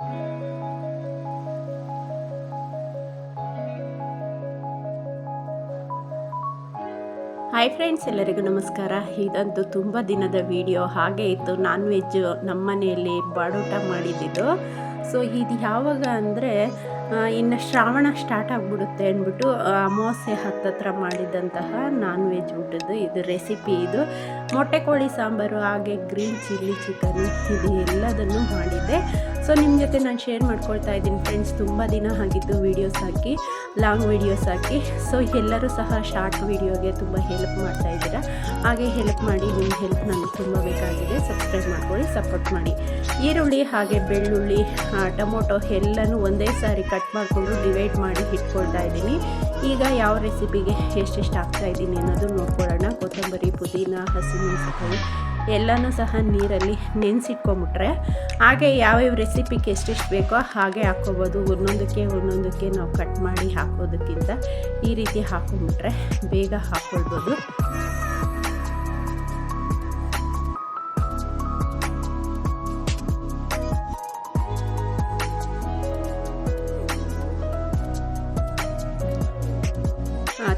Hi friends ಎಲ್ಲರಿಗೂ ನಮಸ್ಕಾರ. ಇದಂತೂ ತುಂಬ ದಿನದ ವಿಡಿಯೋ ಹಾಗೆ ಇತ್ತು. ನಾನ್ ವೆಜ್ ನಮ್ಮ ಮನೆಯಲ್ಲಿ ಬಾಡೋಟ ಮಾಡಿದ್ದಿದ್ದು ಸೊ ಇದು ಯಾವಾಗ ಅಂದರೆ ಇನ್ನು ಶ್ರಾವಣ ಸ್ಟಾರ್ಟ್ ಆಗಿಬಿಡುತ್ತೆ ಅಂದ್ಬಿಟ್ಟು ಅಮಾವಾಸ್ಯೆ ಹತ್ತತ್ರ ಮಾಡಿದಂತಹ ನಾನ್ ವೆಜ್ ಊಟದ್ದು ಇದು ರೆಸಿಪಿ ಇದು. ಮೊಟ್ಟೆ ಕೋಳಿ ಸಾಂಬಾರು, ಹಾಗೆ ಗ್ರೀನ್ ಚಿಲ್ಲಿ ಚಿಕನ್ ಇದು ಎಲ್ಲದನ್ನು ಮಾಡಿದ್ದೆ. ಸೊ ನಿಮ್ಮ ಜೊತೆ ನಾನು ಶೇರ್ ಮಾಡ್ಕೊಳ್ತಾ ಇದ್ದೀನಿ ಫ್ರೆಂಡ್ಸ್ ತುಂಬ ದಿನ ಆಗಿದ್ದು ವೀಡಿಯೋಸ್ ಹಾಕಿ ಲಾಂಗ್ ವೀಡಿಯೋಸ್ ಹಾಕಿ. ಸೊ ಎಲ್ಲರೂ ಸಹ ಶಾರ್ಟ್ ವೀಡಿಯೋಗೆ ತುಂಬ ಹೆಲ್ಪ್ ಮಾಡ್ತಾ ಇದ್ದೀರಾ. ಹಾಗೆ ಹೆಲ್ಪ್ ಮಾಡಿ ನಿಮ್ಮ ಹೆಲ್ಪ್ ನನಗೆ ತುಂಬ ಬೇಕಾಗಿದೆ. ಸಬ್ಸ್ಕ್ರೈಬ್ ಮಾಡ್ಕೊಳ್ಳಿ ಸಪೋರ್ಟ್ ಮಾಡಿ. ಈರುಳ್ಳಿ ಹಾಗೆ ಬೆಳ್ಳುಳ್ಳಿ ಟೊಮೊಟೊ ಎಲ್ಲನೂ ಒಂದೇ ಸಾರಿ ಕಟ್ ಮಾಡಿಕೊಂಡು ಡಿವೈಡ್ ಮಾಡಿ ಇಟ್ಕೊಳ್ತಾ ಇದ್ದೀನಿ. ಈಗ ಯಾವ ರೆಸಿಪಿಗೆ ಎಷ್ಟೆಷ್ಟು ಹಾಕ್ತಾ ಇದ್ದೀನಿ ಅನ್ನೋದು ನೋಡ್ಕೊಳ್ಳೋಣ. ಕೊತ್ತಂಬರಿ, ಪುದೀನ ಹಸಿಮೆಣಸಿನಕಾಯಿ ಎಲ್ಲನೂ ಸಹ ನೀರಲ್ಲಿ ನೆನೆಸಿಟ್ಕೊಂಬಿಟ್ರೆ ಹಾಗೆ ಯಾವ್ಯಾವ ರೆಸಿಪಿಗೆ ಎಷ್ಟೆಷ್ಟು ಬೇಕೋ ಹಾಗೆ ಹಾಕ್ಕೋಬೋದು. ಒಂದೊಂದಕ್ಕೆ ಒಂದೊಂದಕ್ಕೆ ನಾವು ಕಟ್ ಮಾಡಿ ಹಾಕೋದಕ್ಕಿಂತ ಈ ರೀತಿ ಹಾಕೊಂಬಿಟ್ರೆ ಬೇಗ ಹಾಕ್ಕೊಳ್ಬೋದು.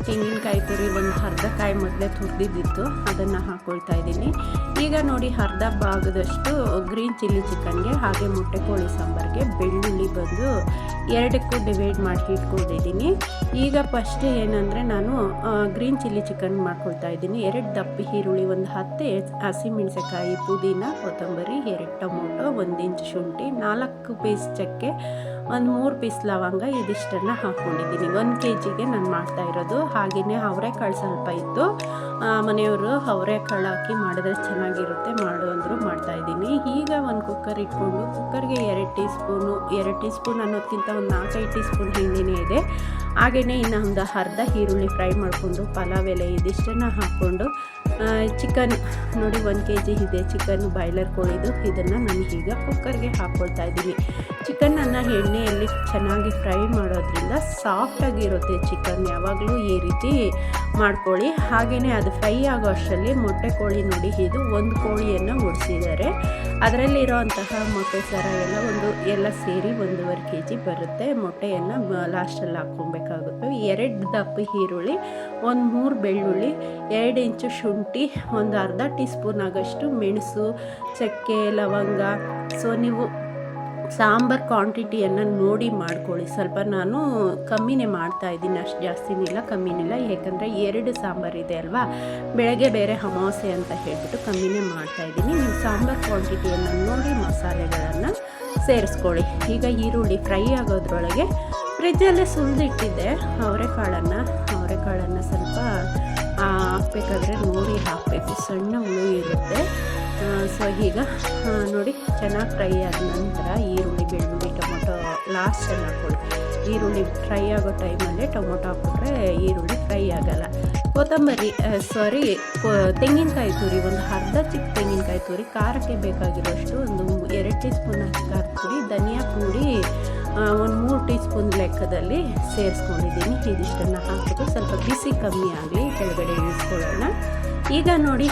ತೆಂಗಿನಕಾಯಿ ತುರಿ ಒಂದು ಅರ್ಧ ಕಾಯಿ ಮೊದಲೇ ತುರಿದಿದ್ದಿತ್ತು. ಅದನ್ನು ಹಾಕ್ಕೊಳ್ತಾ ಇದ್ದೀನಿ. ಈಗ ನೋಡಿ ಅರ್ಧ ಭಾಗದಷ್ಟು ಗ್ರೀನ್ ಚಿಲ್ಲಿ ಚಿಕನ್ಗೆ ಹಾಗೆ ಮೊಟ್ಟೆ ಕೋಳಿ ಸಾಂಬಾರಿಗೆ ಬೆಳ್ಳುಳ್ಳಿ ಬಂದು ಎರಡಕ್ಕೂ ಡಿವೈಡ್ ಮಾಡಿ ಇಟ್ಕೊಂಡಿದ್ದೀನಿ. ಈಗ ಫಸ್ಟ್ ಏನಂದರೆ ನಾನು ಗ್ರೀನ್ ಚಿಲ್ಲಿ ಚಿಕನ್ ಮಾಡ್ಕೊಳ್ತಾ ಇದ್ದೀನಿ. ಎರಡು ದಪ್ಪ ಈರುಳ್ಳಿ ಒಂದು ಹತ್ತು ಹಸಿಮೆಣಸೆಕಾಯಿ ಪುದೀನ, ಕೊತ್ತಂಬರಿ, ಎರಡು ಟೊಮೊಟೊ, ಒಂದು ಇಂಚು ಶುಂಠಿ, ನಾಲ್ಕು ಪೀಸ್ ಚಕ್ಕೆ ಒಂದು ಮೂರು ಪೀಸ್ ಲವಂಗ ಇದಿಷ್ಟನ್ನು ಹಾಕ್ಕೊಂಡಿದ್ದೀನಿ ಒಂದು ಕೆ ಜಿಗೆ ನಾನು ಮಾಡ್ತಾ ಇರೋದು. ಹಾಗೆಯೇ ಅವರೆಕಾಳು ಸ್ವಲ್ಪ ಇತ್ತು. ಮನೆಯವರು ಅವರೆಕಾಳು ಹಾಕಿ ಮಾಡಿದ್ರೆ ಚೆನ್ನಾಗಿರುತ್ತೆ ಮಾಡು ಅಂದರು ಮಾಡ್ತಾಯಿದ್ದೀನಿ ಈಗ ಒಂದು ಕುಕ್ಕರ್ ಇಟ್ಕೊಂಡು ಕುಕ್ಕರ್ಗೆ ಎರಡು ಟೀ ಸ್ಪೂನು ಎರಡು ಟೀ ಸ್ಪೂನ್ ಅನ್ನೋದಕ್ಕಿಂತ ಒಂದು ನಾಲ್ಕೈದು ಟೀ ಸ್ಪೂನ್ ಹಿಂದಿನೇ ಇದೆ. ಹಾಗೆಯೇ ಇನ್ನು ಒಂದು ಅರ್ಧ ಈರುಳ್ಳಿ ಫ್ರೈ ಮಾಡಿಕೊಂಡು, ಪಲಾವ್ ಎಲೆ ಇದಿಷ್ಟನ್ನು ಹಾಕ್ಕೊಂಡು ಚಿಕನ್ ನೋಡಿ ಒಂದು ಕೆ ಜಿ ಇದೆ. ಚಿಕನ್ ಬಾಯ್ಲರ್ ಕೋಳಿದು. ಇದನ್ನು ನಾನು ಈಗ ಕುಕ್ಕರ್ಗೆ ಹಾಕ್ಕೊಳ್ತಾ ಇದ್ದೀನಿ. ಚಿಕನನ್ನು ಎಣ್ಣೆಯಲ್ಲಿ ಚೆನ್ನಾಗಿ ಫ್ರೈ ಮಾಡೋದ್ರಿಂದ ಸಾಫ್ಟಾಗಿರುತ್ತೆ ಚಿಕನ್ ಯಾವಾಗಲೂ ಈ ರೀತಿ ಮಾಡ್ಕೊಳ್ಳಿ. ಹಾಗೆಯೇ ಅದು ಫ್ರೈ ಆಗೋ ಅಷ್ಟರಲ್ಲಿ ಮೊಟ್ಟೆ ಕೋಳಿ ನೋಡಿ ಇದು ಒಂದು ಕೋಳಿಯನ್ನು ಉಡಿಸಿದ್ದಾರೆ ಅದರಲ್ಲಿರೋಂತಹ ಮೊಟ್ಟೆ ಸರ ಎಲ್ಲ ಒಂದು, ಎಲ್ಲ ಸೇರಿ ಒಂದೂವರೆ ಕೆ ಜಿ ಬರುತ್ತೆ. ಮೊಟ್ಟೆಯನ್ನು ಲಾಸ್ಟಲ್ಲಿ ಹಾಕ್ಕೊಬೇಕಾಗುತ್ತೆ. ಎರಡು ದಪ್ಪ ಈರುಳ್ಳಿ, ಒಂದು ಮೂರು ಬೆಳ್ಳುಳ್ಳಿ, ಎರಡು ಇಂಚು ಶುಂಠಿ, ಒಂದು ಅರ್ಧ ಟೀ ಸ್ಪೂನ್ ಆಗೋಷ್ಟು ಮೆಣಸು, ಚಕ್ಕೆ, ಲವಂಗ. ಸೊ ನೀವು ಸಾಂಬಾರ್ ಕ್ವಾಂಟಿಟಿಯನ್ನು ನೋಡಿ ಮಾಡ್ಕೊಳ್ಳಿ. ಸ್ವಲ್ಪ ನಾನು ಕಮ್ಮಿನೇ ಮಾಡ್ತಾ ಇದ್ದೀನಿ, ಅಷ್ಟು ಜಾಸ್ತಿನಿಲ್ಲ ಕಮ್ಮಿನಿಲ್ಲ ಯಾಕಂದರೆ ಎರಡು ಸಾಂಬಾರು ಇದೆ ಅಲ್ವಾ? ಬೆಳಗ್ಗೆ ಬೇರೆ ಅಮಾವಾಸ್ಯೆ ಅಂತ ಹೇಳಿಬಿಟ್ಟು ಕಮ್ಮಿನೇ ಮಾಡ್ತಾ ಇದ್ದೀನಿ. ನೀವು ಸಾಂಬಾರ್ ಕ್ವಾಂಟಿಟಿಯನ್ನು ನೋಡಿ ಮಸಾಲೆಗಳನ್ನು ಸೇರಿಸ್ಕೊಳ್ಳಿ. ಈಗ ಈರುಳ್ಳಿ ಫ್ರೈ ಆಗೋದ್ರೊಳಗೆ ಫ್ರಿಜ್ಜಲ್ಲೇ ಸುಲಿದಿಟ್ಟಿದ್ದೆ ಅವರೆಕಾಳನ್ನು. ಅವರೆಕಾಳನ್ನು ಸ್ವಲ್ಪ ಹಾಕ್ಬೇಕಾದ್ರೆ ನೋಡಿ ಹಾಕಬೇಕು. ಸಣ್ಣ ಹುಳು ಇರುತ್ತೆ. ಸೊ ಈಗ ನೋಡಿ ಚೆನ್ನಾಗಿ ಫ್ರೈ ಆದ ನಂತರ ಈರುಳ್ಳಿ, ಬೆಳ್ಳುಳ್ಳಿ, ಟೊಮೊಟೊ ಲಾಸ್ಟಲ್ಲಿ ಹಾಕ್ಕೊಳ್ಳಿ. ಈರುಳ್ಳಿ ಫ್ರೈ ಆಗೋ ಟೈಮಲ್ಲಿ ಟೊಮೊಟೊ ಹಾಕ್ಬಿಟ್ರೆ ಈರುಳ್ಳಿ ಫ್ರೈ ಆಗೋಲ್ಲ. ಕೊತ್ತಂಬರಿ ಸಾರಿ ತೆಂಗಿನಕಾಯಿ ತುರಿ, ಒಂದು ಅರ್ಧ ಚಿಕ್ಕ ತೆಂಗಿನಕಾಯಿ ತುರಿ, ಖಾರಕ್ಕೆ ಬೇಕಾಗಿರೋಷ್ಟು ಒಂದು ಎರಡು ಟೀ ಸ್ಪೂನ್ ಖಾರ ಪುಡಿ, ಧನಿಯಾ ಪುಡಿ ಒಂದು ಮೂರು ಟೀ ಸ್ಪೂನ್ ಲೆಕ್ಕದಲ್ಲಿ ಸೇರಿಸ್ಕೊಂಡಿದ್ದೀನಿ. ಇದಿಷ್ಟನ್ನು ಹಾಕಿಬಿಟ್ಟು ಸ್ವಲ್ಪ ಬಿಸಿ ಕಮ್ಮಿ ಆಗಲಿ, ಕೆಳಗಡೆ ಇಳಿಸ್ಕೊಳ್ಳೋಣ. ಈಗ ನೋಡಿ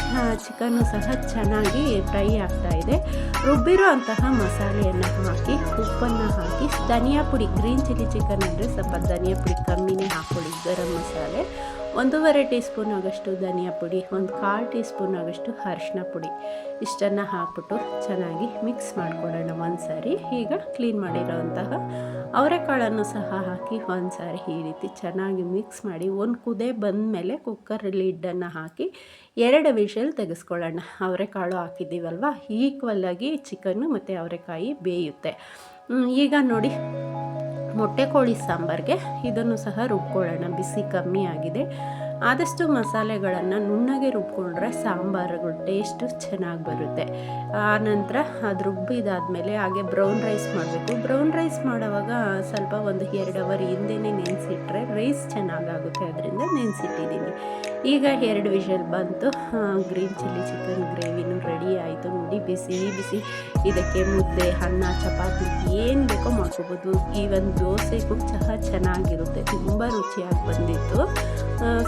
ಚಿಕನ್ನು ಸಹ ಚೆನ್ನಾಗಿ ಫ್ರೈ ಆಗ್ತಾ ಇದೆ. ರುಬ್ಬಿರೋ ಅಂತಹ ಮಸಾಲೆಯನ್ನು ಹಾಕಿ, ಉಪ್ಪನ್ನು ಹಾಕಿ, ಧನಿಯಾ ಪುಡಿ, ಗ್ರೀನ್ ಚಿಲ್ಲಿ ಚಿಕನ್ ಅಂದರೆ ಸ್ವಲ್ಪ ಧನಿಯಾ ಪುಡಿ ಕಮ್ಮಿನೇ ಹಾಕ್ಕೊಳ್ಳಿ ಗರಂ ಮಸಾಲೆ. ಒಂದೂವರೆ ಟೀ ಸ್ಪೂನ್ ಆಗಷ್ಟು ಧನಿಯಾ ಪುಡಿ, ಒಂದು ಕಾಲು ಟೀ ಸ್ಪೂನ್ ಆಗಷ್ಟು ಅರಿಶಿನ ಪುಡಿ. ಇಷ್ಟನ್ನು ಹಾಕ್ಬಿಟ್ಟು ಚೆನ್ನಾಗಿ ಮಿಕ್ಸ್ ಮಾಡ್ಕೊಳ್ಳೋಣ ಒಂದು ಸಾರಿ ಈಗ ಕ್ಲೀನ್ ಮಾಡಿರೋವಂತಹ ಅವರೆಕಾಳನ್ನು ಸಹ ಹಾಕಿ ಒಂದು ಸಾರಿ ಈ ರೀತಿ ಚೆನ್ನಾಗಿ ಮಿಕ್ಸ್ ಮಾಡಿ ಒಂದು ಕುದೆ ಬಂದ ಮೇಲೆ ಕುಕ್ಕರ್ ಲಿಡ್ಡನ್ನು ಹಾಕಿ ಎರಡು ವಿಷಲ್ ತೆಗೆಸ್ಕೊಳ್ಳೋಣ. ಅವರೆಕಾಳು ಹಾಕಿದ್ದೀವಲ್ವ? ಆಗಿ ಚಿಕನ್ನು ಮತ್ತು ಅವರೆಕಾಯಿ ಬೇಯುತ್ತೆ. ಈಗ ನೋಡಿ. ಮೊಟ್ಟೆ ಕೋಳಿ ಸಾಂಬಾರಿಗೆ ಇದನ್ನು ಸಹ ರುಬ್ಕೊಳ್ಳೋಣ. ಬಿಸಿ ಕಮ್ಮಿ ಆಗಿದೆ. ಆದಷ್ಟು ಮಸಾಲೆಗಳನ್ನು ನುಣ್ಣಗೆ ರುಬ್ಕೊಂಡ್ರೆ ಸಾಂಬಾರುಗಳು ಟೇಸ್ಟು ಚೆನ್ನಾಗಿ ಬರುತ್ತೆ. ಆ ನಂತರ ಅದು ರುಬ್ಬಿದಾದಮೇಲೆ ಹಾಗೆ ಬ್ರೌನ್ ರೈಸ್ ಮಾಡಬೇಕು. ಬ್ರೌನ್ ರೈಸ್ ಮಾಡುವಾಗ ಸ್ವಲ್ಪ ಒಂದು ಎರಡು ಅವರ್ ಹಿಂದೆನೇ ನೆನೆಸಿಟ್ರೆ ರೈಸ್ ಚೆನ್ನಾಗಾಗುತ್ತೆ. ಅದರಿಂದ ನೆನೆಸಿಟ್ಟಿದ್ದೀನಿ. ಈಗ ಎರಡು ವಿಷಲ್ ಬಂತು. ಗ್ರೀನ್ ಚಿಲ್ಲಿ ಚಿಕನ್ ಗ್ರೇವಿನೂ ರೆಡಿ ಆಯಿತು ನೋಡಿ. ಬಿಸಿ ಬಿಸಿ. ಇದಕ್ಕೆ ಮುದ್ದೆ, ಅನ್ನ, ಚಪಾತಿ ಏನು ಬೇಕೋ ಮಾಡ್ಕೋಬೋದು. ಈವನ್ ದೋಸೆಗೂ ಸಹ ಚೆನ್ನಾಗಿರುತ್ತೆ. ತುಂಬ ರುಚಿಯಾಗಿ ಬಂದಿತ್ತು.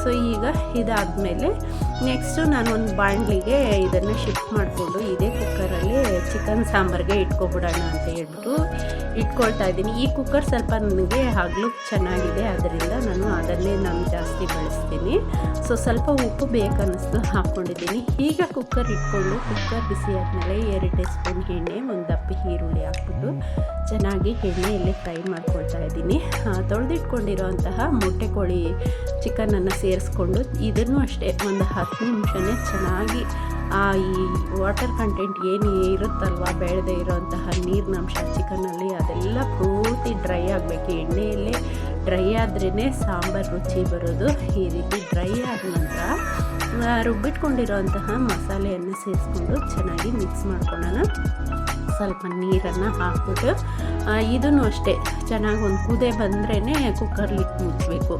ಸೊ ಈಗ ಇದಾದಮೇಲೆ ನೆಕ್ಸ್ಟು ನಾನು ಒಂದು ಬಾಣಲಿಗೆ ಇದನ್ನು ಶಿಫ್ಟ್ ಮಾಡಿಕೊಂಡು ಇದೇ ಕುಕ್ಕರಲ್ಲಿ ಚಿಕನ್ ಸಾಂಬಾರಿಗೆ ಇಟ್ಕೊಬಿಡೋಣ ಅಂತ ಹೇಳ್ಬಿಟ್ಟು ಇಟ್ಕೊಳ್ತಾ ಇದ್ದೀನಿ. ಈ ಕುಕ್ಕರ್ ಸ್ವಲ್ಪ ನನಗೆ ಹಗ್ಲು ಚೆನ್ನಾಗಿದೆ. ಅದರಿಂದ ನಾನು ಅದನ್ನೇ ನಾನು ಜಾಸ್ತಿ ಬಳಸ್ತೀನಿ. ಸೊ ಸ್ವಲ್ಪ ಉಪ್ಪು ಬೇಕನ್ನಿಸ್ತು ಹಾಕ್ಕೊಂಡಿದ್ದೀನಿ. ಈಗ ಕುಕ್ಕರ್ ಇಟ್ಕೊಂಡು ಕುಕ್ಕರ್ ಬಿಸಿ ಆದಮೇಲೆ ಎರಡು ಟೀ ಸ್ಪೂನ್ ಎಣ್ಣೆ, ಒಂದು ದಪ್ಪ ಈರುಳ್ಳಿ ಹಾಕ್ಬಿಟ್ಟು ಚೆನ್ನಾಗಿ ಎಣ್ಣೆಯಲ್ಲಿ ಫ್ರೈ ಮಾಡ್ಕೊಳ್ತಾ ಇದ್ದೀನಿ. ತೊಳೆದಿಟ್ಕೊಂಡಿರೋಂತಹ ಮೊಟ್ಟೆ ಕೋಳಿ ಚಿಕನನ್ನು ಸೇರಿಸ್ಕೊಂಡು ಇದನ್ನು ಅಷ್ಟೇ, ಒಂದು ಹತ್ತು ನಿಮಿಷನೇ ಚೆನ್ನಾಗಿ ಆ ಈ ವಾಟರ್ ಕಂಟೆಂಟ್ ಏನು ಇರುತ್ತಲ್ವ, ಬೆಳೆದೇ ಇರೋಂತಹ ನೀರಿನಂಶ ಚಿಕನಲ್ಲಿ ಅದೆಲ್ಲ ಪೂರ್ತಿ ಡ್ರೈ ಆಗಬೇಕು. ಎಣ್ಣೆಯಲ್ಲೇ ಡ್ರೈ ಆದ್ರೇ ಸಾಂಬಾರು ರುಚಿ ಬರೋದು ಈ ರೀತಿ ಡ್ರೈ ಆದ ನಂತರ ರುಬ್ಬಿಟ್ಕೊಂಡಿರೋಂತಹ ಮಸಾಲೆಯನ್ನು ಸೇರಿಸ್ಕೊಂಡು ಚೆನ್ನಾಗಿ ಮಿಕ್ಸ್ ಮಾಡ್ಕೊಳ್ಳೋಣ. ಸ್ವಲ್ಪ ನೀರನ್ನು ಹಾಕ್ಬಿಟ್ಟು ಇದನ್ನು ಅಷ್ಟೇ ಚೆನ್ನಾಗಿ ಒಂದು ಕುದೆ ಬಂದ್ರೇ ಕುಕ್ಕರ್ಲಿಟ್ಟು ಮುಚ್ಚಬೇಕು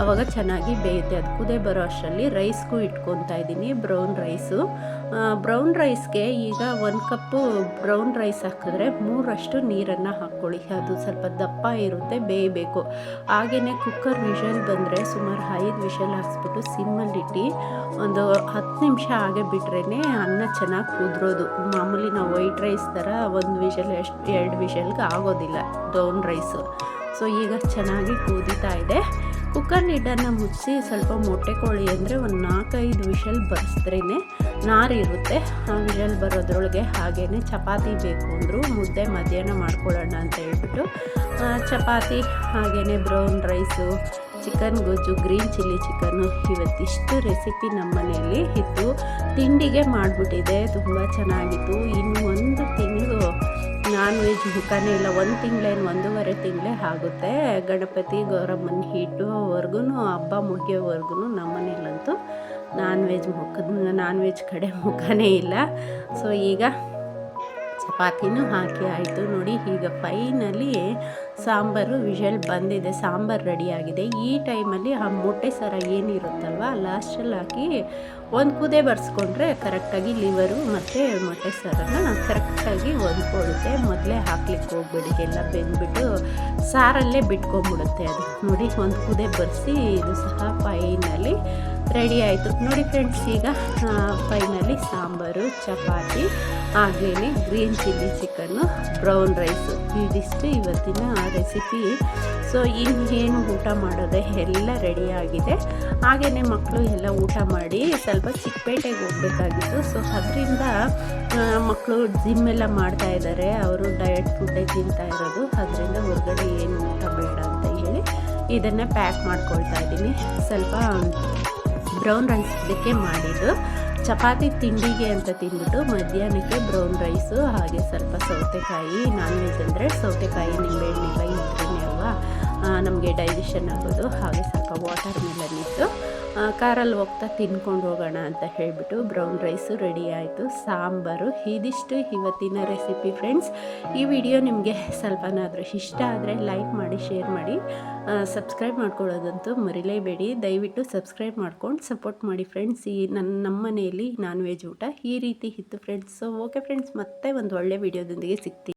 ಆವಾಗ ಚೆನ್ನಾಗಿ ಬೇಯುತ್ತೆ ಅದು ಕುದೆ ಬರೋ ಅಷ್ಟರಲ್ಲಿ ರೈಸ್ಗೂ ಇಟ್ಕೊತಾ ಇದ್ದೀನಿ ಬ್ರೌನ್ ರೈಸು ಬ್ರೌನ್ ರೈಸ್ಗೆ ಈಗ ಒಂದು ಕಪ್ಪು ಬ್ರೌನ್ ರೈಸ್ ಹಾಕಿದ್ರೆ ಮೂರಷ್ಟು ನೀರನ್ನು ಹಾಕ್ಕೊಳ್ಳಿ. ಅದು ಸ್ವಲ್ಪ ದಪ್ಪ ಇರುತ್ತೆ, ಬೇಯಬೇಕು. ಹಾಗೆಯೇ ಕುಕ್ಕರ್ ವಿಷಲ್ ಬಂದರೆ ಸುಮಾರು ಐದು ವಿಷಲ್ ಹಾಕ್ಸ್ಬಿಟ್ಟು ಸಿಮ್ಮಲ್ಲಿಟ್ಟು ಒಂದು ಹತ್ತು ನಿಮಿಷ ಹಾಗೆ ಬಿಟ್ರೇ ಅನ್ನ ಚೆನ್ನಾಗಿ ಕುದ್ರೋದು. ಮಾಮೂಲಿ ನಾವು ವೈಟ್ ರೈಸ್ ಥರ ಒಂದು ವಿಷಲ್, ಎಷ್ಟು, ಎರಡು ವಿಷಲ್ಗೆ ಆಗೋದಿಲ್ಲ ಡೌನ್ ರೈಸು. ಸೊ ಈಗ ಚೆನ್ನಾಗಿ ಕುದೀತಾ ಇದೆ. ಕುಕ್ಕರ್ ಲಿಡ್ಡನ್ನು ಮುಚ್ಚಿ ಸ್ವಲ್ಪ ಮೊಟ್ಟೆ ಕೋಳಿ ಅಂದರೆ ಒಂದು ನಾಲ್ಕೈದು ವಿಷಲ್ ಬರೆಸಿದ್ರೇ ನಾರು ಇರುತ್ತೆ. ಆ ವಿಷಲ್ ಬರೋದ್ರೊಳಗೆ ಹಾಗೇ ಚಪಾತಿ ಬೇಕು ಅಂದರು ಮುದ್ದೆ ಮಧ್ಯಾಹ್ನ ಮಾಡ್ಕೊಳ್ಳೋಣ ಅಂತ ಹೇಳ್ಬಿಟ್ಟು ಚಪಾತಿ ಹಾಗೇ ಬ್ರೌನ್ ರೈಸು, ಚಿಕನ್ ಗೊಜ್ಜು, ಗ್ರೀನ್ ಚಿಲ್ಲಿ ಚಿಕನ್ನು ಇವತ್ತಿಷ್ಟು ರೆಸಿಪಿ ನಮ್ಮ ಮನೆಯಲ್ಲಿ ಇತ್ತು. ತಿಂಡಿಗೆ ಮಾಡಿಬಿಟ್ಟಿದೆ, ತುಂಬ ಚೆನ್ನಾಗಿತ್ತು. ಇನ್ನು ಒಂದು ತಿಂಗಳು ನಾನ್ ವೆಜ್ ಮುಖಾನೇ ಇಲ್ಲ, ಒಂದು ತಿಂಗಳೇನು ಒಂದೂವರೆ ತಿಂಗಳೇ ಆಗುತ್ತೆ. ಗಣಪತಿ, ಗೌರಮ್ಮನ ಹಿಟ್ಟುವರೆಗೂ ಹಬ್ಬ ಮುಗಿಯೋವರೆಗೂ ನಮ್ಮನೇಲಂತೂ ನಾನ್ ವೆಜ್ ಮುಖದ ನಾನ್ ವೆಜ್ ಕಡೆ ಮುಖನೇ ಇಲ್ಲ. ಸೊ ಈಗ ಚಪಾತಿನೂ ಹಾಕಿ ಆಯಿತು. ನೋಡಿ, ಈಗ ಫೈನಲಿ ಸಾಂಬಾರು ವಿಷಲ್ ಬಂದಿದೆ. ಸಾಂಬಾರು ರೆಡಿಯಾಗಿದೆ ಈ ಟೈಮಲ್ಲಿ ಆ ಮೊಟ್ಟೆ ಸರ ಏನಿರುತ್ತಲ್ವ ಲಾಸ್ಟಲ್ಲಿ ಹಾಕಿ ಒಂದು ಕುದೆ ಬರ್ಸ್ಕೊಂಡ್ರೆ ಕರೆಕ್ಟಾಗಿ ಲಿವರು ಮತ್ತು ಮೊಟ್ಟೆ ಸಾರನ್ನು ಕರೆಕ್ಟಾಗಿ ಹೊಂದ್ಕೊಳ್ಳುತ್ತೆ. ಮೊದಲೇ ಹಾಕ್ಲಿಕ್ಕೆ ಹೋಗ್ಬಿಡಿ. ಎಲ್ಲ ಬೆಂದ್ಬಿಟ್ಟು ಸಾರಲ್ಲೇ ಬಿಟ್ಕೊಂಬಿಡುತ್ತೆ ಅದು. ನೋಡಿ, ಒಂದು ಕುದೆ ಬರೆಸಿ ಇದು ಸಹ ಫೈನಲಿ ರೆಡಿ ಆಯಿತು. ನೋಡಿ ಫ್ರೆಂಡ್ಸ್ ಈಗ ಫೈನಲಿ ಸಾಂಬಾರು, ಚಪಾತಿ ಹಾಗೆಯೇ green chilli chicken brown rice ಇದಿಷ್ಟು ಇವತ್ತಿನ ರೆಸಿಪಿ ಸೊ ಇನ್ನೇನು ಊಟ ಮಾಡೋದೆ ಎಲ್ಲ ರೆಡಿಯಾಗಿದೆ ಹಾಗೇ ಮಕ್ಕಳು ಎಲ್ಲ ಊಟ ಮಾಡಿ ಸ್ವಲ್ಪ ಚಿಕ್ಕಪೇಟೆಗೆ ಹೋಗಬೇಕಾಗಿತ್ತು. ಸೊ ಅದರಿಂದ ಮಕ್ಕಳು ಜಿಮ್ ಎಲ್ಲ ಮಾಡ್ತಾ ಇದ್ದಾರೆ. ಅವರು ಡಯಟ್ ಫುಡ್ಡೇ ತಿಂತಾ ಇರೋದು. ಅದರಿಂದ ಹೊರಗಡೆ ಏನು ಊಟ ಬೇಡ ಅಂತ ಹೇಳಿ ಇದನ್ನು ಪ್ಯಾಕ್ ಮಾಡ್ಕೊಳ್ತಾ ಇದ್ದೀನಿ. ಸ್ವಲ್ಪ ಬ್ರೌನ್ ರೈಸ್ ಇದಕ್ಕೆ ಮಾಡಿದ್ದು. ಚಪಾತಿ ತಿಂಡಿಗೆ ಅಂತ ತಿಂದ್ಬಿಟ್ಟು ಮಧ್ಯಾಹ್ನಕ್ಕೆ ಬ್ರೌನ್ ರೈಸು, ಹಾಗೆ ಸ್ವಲ್ಪ ಸೌತೆಕಾಯಿ ನಾನ್ ವೆಜ್ ಅಂದರೆ ಸೌತೆಕಾಯಿ ನಿಂಬೆಹಣ್ಣಿಲ್ಲ ಇದ್ರೇ ಅಲ್ವಾ? ನಮಗೆ ಡೈಜೆಷನ್ ಆಗೋದು. ಹಾಗೆ ಸ್ವಲ್ಪ ವಾಟರ್ ಮೆಲನ್ ಇತ್ತು ಕಾರಲ್ಲಿ ಹೋಗ್ತಾ ತಿನ್ಕೊಂಡು ಹೋಗೋಣ ಅಂತ ಹೇಳಿಬಿಟ್ಟು ಬ್ರೌನ್ ರೈಸು ರೆಡಿ ಆಯಿತು. ಸಾಂಬಾರು, ಇದಿಷ್ಟು ಇವತ್ತಿನ ರೆಸಿಪಿ ಫ್ರೆಂಡ್ಸ್. ಈ ವಿಡಿಯೋ ನಿಮಗೆ ಸ್ವಲ್ಪನಾದರೂ ಇಷ್ಟ ಆದರೆ ಲೈಕ್ ಮಾಡಿ, ಶೇರ್ ಮಾಡಿ. ಸಬ್ಸ್ಕ್ರೈಬ್ ಮಾಡ್ಕೊಳ್ಳೋದಂತೂ ಮರಿಲೇಬೇಡಿ. ದಯವಿಟ್ಟು ಸಬ್ಸ್ಕ್ರೈಬ್ ಮಾಡ್ಕೊಂಡು ಸಪೋರ್ಟ್ ಮಾಡಿ ಫ್ರೆಂಡ್ಸ್. ಈ ನನ್ನ ನಮ್ಮ ಮನೆಯಲ್ಲಿ ನಾನ್ ವೆಜ್ ಊಟ ಈ ರೀತಿ ಇತ್ತು ಫ್ರೆಂಡ್ಸ್. ಸೊ ಓಕೆ ಫ್ರೆಂಡ್ಸ್ ಮತ್ತೆ ಒಂದು ಒಳ್ಳೆ ವಿಡಿಯೋದೊಂದಿಗೆ ಸಿಗ್ತೀನಿ.